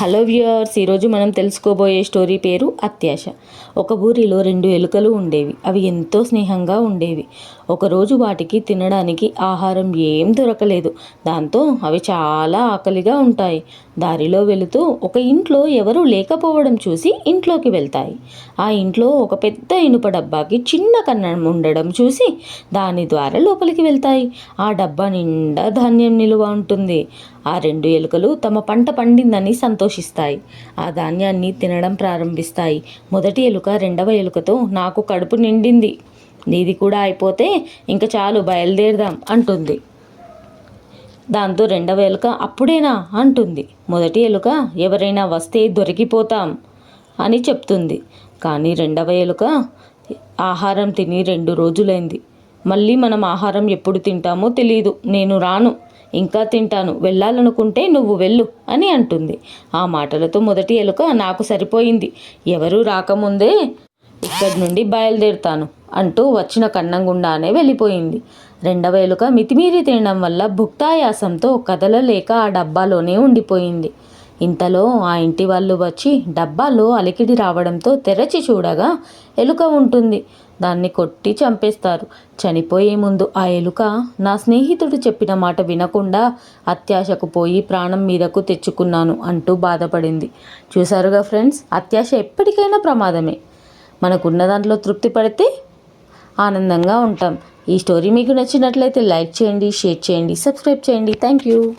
Hello viewers ఈరోజు మనం తెలుసుకోబోయే స్టోరీ పేరు అత్యాశ. ఒక ఊరిలో రెండు ఎలుకలు ఉండేవి. అవి ఎంతో స్నేహంగా ఉండేవి. ఒకరోజు వాటికి తినడానికి ఆహారం ఏం దొరకలేదు. దాంతో అవి చాలా ఆకలిగా ఉంటాయి. దారిలో వెళుతూ ఒక ఇంట్లో ఎవరూ లేకపోవడం చూసి ఇంట్లోకి వెళ్తాయి. ఆ ఇంట్లో ఒక పెద్ద ఇనుప డబ్బాకి చిన్న కన్నం ఉండడం చూసి దాని ద్వారా లోపలికి వెళ్తాయి. ఆ డబ్బా నిండా ధాన్యం నిలువ ఉంటుంది. ఆ రెండు ఎలుకలు తమ పంట పండిందని సంతోషం సంతోషిస్తాయి. ఆ ధాన్యాన్ని తినడం ప్రారంభిస్తాయి. మొదటి ఎలుక రెండవ ఎలుకతో నాకు కడుపు నిండింది. నీది కూడా అయిపోతే ఇంక చాలు బయలుదేరదాం అంటుంది. దాంతో రెండవ ఎలుక అప్పుడేనా అంటుంది. మొదటి ఎలుక ఎవరైనా వస్తే దొరికిపోతాం అని చెప్తుంది. కానీ రెండవ ఎలుక ఆహారం తిని రెండు రోజులైంది. మళ్ళీ మనం ఆహారం ఎప్పుడు తింటామో తెలియదు నేను రాను. ఇంకా తింటాను. వెళ్ళాలనుకుంటే నువ్వు వెళ్ళు అని అంటుంది. ఆ మాటలతో మొదటి ఎలుక నాకు సరిపోయింది. ఎవరూ రాకముందే ఇక్కడి నుండి బయలుదేరుతాను అంటూ వచ్చిన కన్నం గుండానే వెళ్ళిపోయింది. రెండవ ఎలుక మితిమీరి తినడం వల్ల భుక్తాయాసంతో కదలలేక ఆ డబ్బాలోనే ఉండిపోయింది. ఇంతలో ఆ ఇంటి వాళ్ళు వచ్చి డబ్బాలో అలికిడి రావడంతో తెరచి చూడగా ఎలుక ఉంటుంది. దాన్ని కొట్టి చంపేస్తారు. చనిపోయే ముందు ఆ ఎలుక నా స్నేహితుడు చెప్పిన మాట వినకుండా అత్యాశకు పోయి ప్రాణం మీదకు తెచ్చుకున్నాను అంటూ బాధపడింది. చూసారుగా ఫ్రెండ్స్ అత్యాశ ఎప్పటికైనా ప్రమాదమే. మనకున్న దాంట్లో తృప్తి పడితే ఆనందంగా ఉంటాం. ఈ స్టోరీ మీకు నచ్చినట్లయితే లైక్ చేయండి షేర్ చేయండి సబ్స్క్రైబ్ చేయండి. Thank you.